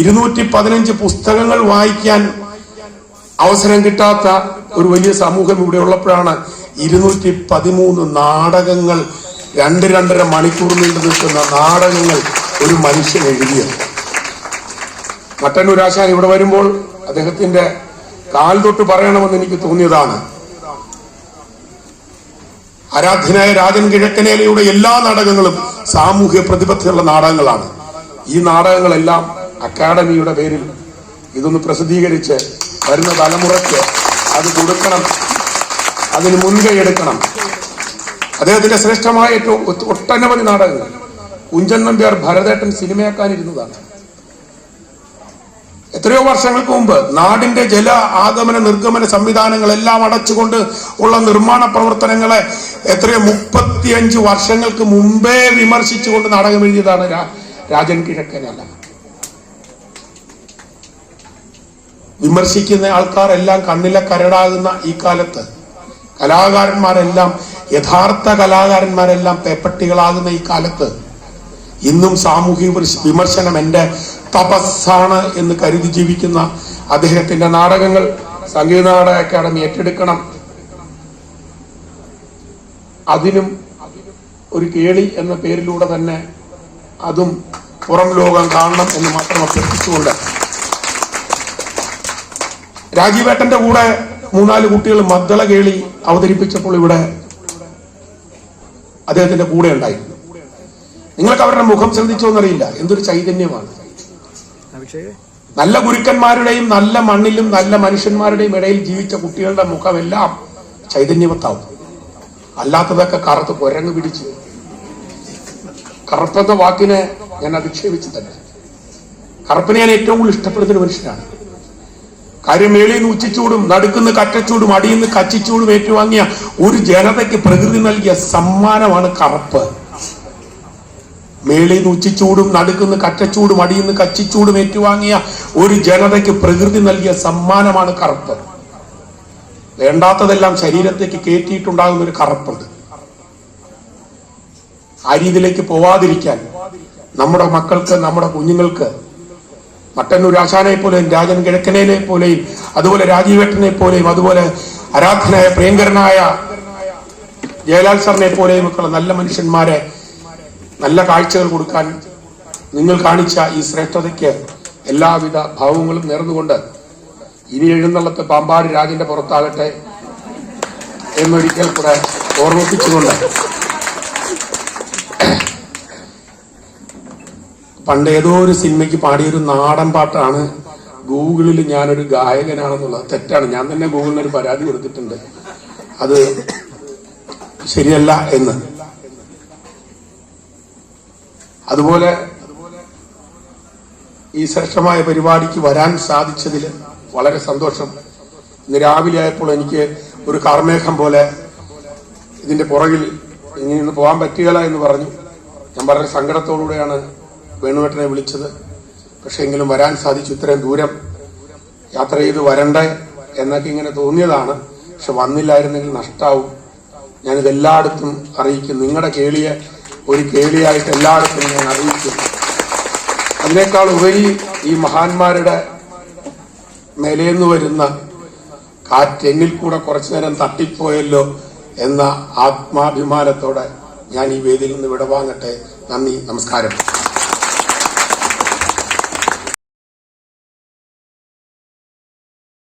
ഇരുന്നൂറ്റി പതിനഞ്ച് പുസ്തകങ്ങൾ വായിക്കാൻ അവസരം കിട്ടാത്ത ഒരു വലിയ സമൂഹം ഇവിടെ ഉള്ളപ്പോഴാണ് ഇരുന്നൂറ്റി പതിമൂന്ന് നാടകങ്ങൾ രണ്ട് രണ്ടര മണിക്കൂർ നീണ്ടു നിൽക്കുന്ന നാടകങ്ങൾ ഒരു മനുഷ്യൻ എഴുതിയത്. മട്ടന്നൂരാശാൻ ഇവിടെ വരുമ്പോൾ അദ്ദേഹത്തിന്റെ കാൽ തൊട്ട് പറയണമെന്ന് എനിക്ക് തോന്നിയതാണ്. ആരാധ്യനായ രാജൻ കിഴക്കനേലയുടെ എല്ലാ നാടകങ്ങളും സാമൂഹ്യ പ്രതിബദ്ധതയുള്ള നാടകങ്ങളാണ്. ഈ നാടകങ്ങളെല്ലാം അക്കാഡമിയുടെ പേരിൽ ഇതൊന്ന് പ്രസിദ്ധീകരിച്ച് വരുന്ന തലമുറയ്ക്ക് അത് കൊടുക്കണം. അതിന് മുൻകൈ എടുക്കണം. അദ്ദേഹത്തിന്റെ ശ്രേഷ്ഠമായ ഒട്ടനവധി നാടകങ്ങൾ. കുഞ്ചൻ നമ്പ്യാർ ഭരതേട്ടൻ സിനിമയാക്കാനിരുന്നതാണ് എത്രയോ വർഷങ്ങൾക്ക് മുമ്പ് നാടിന്റെ ജല ആഗമന നിർഗമന സംവിധാനങ്ങളെല്ലാം അടച്ചുകൊണ്ട് ഉള്ള നിർമ്മാണ പ്രവർത്തനങ്ങളെ എത്രയോ മുപ്പത്തിയഞ്ച് വർഷങ്ങൾക്ക് മുമ്പേ വിമർശിച്ചുകൊണ്ട് നാടകം എഴുതിയതാണ് രാജൻ കിഴക്കനല്ല. വിമർശിക്കുന്ന ആൾക്കാരെല്ലാം കണ്ണിലെ കരടാകുന്ന ഈ കാലത്ത് കലാകാരന്മാരെല്ലാം യഥാർത്ഥ കലാകാരന്മാരെല്ലാം പേപ്പട്ടികളാകുന്ന ഈ കാലത്ത് ഇന്നും സാമൂഹിക വിമർശനം എന്റെ തപസ്സാണ് എന്ന് കരുതി ജീവിക്കുന്ന അദ്ദേഹത്തിന്റെ നാടകങ്ങൾ സംഗീത നാടക അക്കാദമി ഏറ്റെടുക്കണം. അതിനും ഒരു കേളി എന്ന പേരിലൂടെ തന്നെ അതും പുറം ലോകം കാണണം എന്ന് മാത്രം അഭ്യർത്ഥിച്ചുകൊണ്ട് രാജീവേട്ടന്റെ കൂടെ മൂന്നാൽ കുട്ടികൾ മദ്ദള കേളി അവതരിപ്പിച്ചപ്പോൾ ഇവിടെ അദ്ദേഹത്തിന്റെ കൂടെ ഉണ്ടായിരുന്നു നിങ്ങൾക്ക് അവരുടെ മുഖം ശ്രദ്ധിച്ചോ ശ്രദ്ധിച്ചോന്നറിയില്ല എന്തൊരു ചൈതന്യമാണ്. നല്ല ഗുരുക്കന്മാരുടെയും നല്ല മണ്ണിലും നല്ല മനുഷ്യന്മാരുടെയും ഇടയിൽ ജീവിച്ച കുട്ടികളുടെ മുഖമെല്ലാം ചൈതന്യവത്താവും അല്ലാത്തതൊക്കെ കറുത്ത് കുരങ്ങ് പിടിച്ച്. കറുപ്പെന്ന വാക്കിനെ ഞാൻ അധിക്ഷേപിച്ചു തന്നെ. കറുപ്പിനെ ഞാൻ ഏറ്റവും കൂടുതൽ ഇഷ്ടപ്പെടുന്ന ഒരു മനുഷ്യനാണ്. കാര്യം മേളിൽ നിന്ന് ഉച്ചിച്ചൂടും നടുക്കുന്ന കറ്റച്ചൂടും അടിയിൽ നിന്ന് കച്ചിച്ചൂടും ഏറ്റുവാങ്ങിയ ഒരു ജനതയ്ക്ക് പ്രകൃതി നൽകിയ സമ്മാനമാണ് കറുപ്പ്. മേളിൽ നിന്ന് ഉച്ചിച്ചൂടും നടുക്കുന്ന് കറ്റച്ചൂടും അടിയിൽ നിന്ന് കച്ചിച്ചൂടും ഏറ്റുവാങ്ങിയ ഒരു ജനതയ്ക്ക് പ്രകൃതി നൽകിയ സമ്മാനമാണ് കറുപ്പ്. വേണ്ടാത്തതെല്ലാം ശരീരത്തേക്ക് കയറ്റിയിട്ടുണ്ടാകുന്ന ഒരു കറുപ്പുണ്ട് ആ രീതിയിലേക്ക് പോവാതിരിക്കാൻ നമ്മുടെ മക്കൾക്ക് നമ്മുടെ കുഞ്ഞുങ്ങൾക്ക് മട്ടന്നൂർ ആശാനെ പോലെയും രാജൻ കിഴക്കനെ പോലെയും അതുപോലെ രാജീവേട്ടനെ പോലെയും അതുപോലെ ആരാധനായ പ്രിയങ്കരനായ ജയലാൽ സാറിനെ പോലെയും ഒക്കെയുള്ള നല്ല മനുഷ്യന്മാരെ നല്ല കാഴ്ചകൾ കൊടുക്കാൻ നിങ്ങൾ കാണിച്ച ഈ ശ്രേഷ്ഠതയ്ക്ക് എല്ലാവിധ ഭാവങ്ങളും നേർന്നുകൊണ്ട് ഇനി എഴുന്നള്ളത്ത് പാമ്പാടി രാജന്റെ പുറത്താകട്ടെ എന്നൊരിക്കൽ കൂടെ ഓർമ്മിപ്പിച്ചുകൊണ്ട് പണ്ട് ഏതോ ഒരു സിനിമയ്ക്ക് പാടിയൊരു നാടൻ പാട്ടാണ് ഗൂഗിളിൽ ഞാനൊരു ഗായകനാണെന്നുള്ളത് തെറ്റാണ്. ഞാൻ തന്നെ ഗൂഗിളിന് ഒരു പരാതി കൊടുത്തിട്ടുണ്ട്. അത് ശരിയല്ല എന്ന്. അതുപോലെ ഈ ശ്രേഷ്ഠമായ പരിപാടിക്ക് വരാൻ സാധിച്ചതിൽ വളരെ സന്തോഷം. ഇന്ന് രാവിലെ ആയപ്പോൾ എനിക്ക് ഒരു കാർമേഘം പോലെ ഇതിന്റെ പുറകിൽ ഇനി ഇന്ന് പോകാൻ പറ്റുകയില്ല എന്ന് പറഞ്ഞു. ഞാൻ വളരെ സങ്കടത്തോടുകൂടെയാണ് വേണുവേട്ടനെ വിളിച്ചത്. പക്ഷെ എങ്കിലും വരാൻ സാധിച്ചു ഇത്രയും ദൂരം. യാത്ര ചെയ്ത് വരണ്ടേ എന്നൊക്കെ ഇങ്ങനെ തോന്നിയതാണ്. പക്ഷെ വന്നില്ലായിരുന്നെങ്കിൽ നഷ്ടാവും. ഞാനിതെല്ലായിടത്തും അറിയിക്കും. നിങ്ങളുടെ കേളിയെ ഒരു കേളിയായിട്ട് എല്ലായിടത്തും ഞാൻ അറിയിച്ചു. അതിനേക്കാൾ ഉപരി ഈ മഹാന്മാരുടെ മേലേന്ന് വരുന്ന കാറ്റ് എന്നിൽ കൂടെ കുറച്ചു നേരം തട്ടിപ്പോയല്ലോ എന്ന ആത്മാഭിമാനത്തോടെ ഞാൻ ഈ വേദിയിൽ നിന്ന് വിടവാങ്ങട്ടെ. നന്ദി നമസ്കാരം.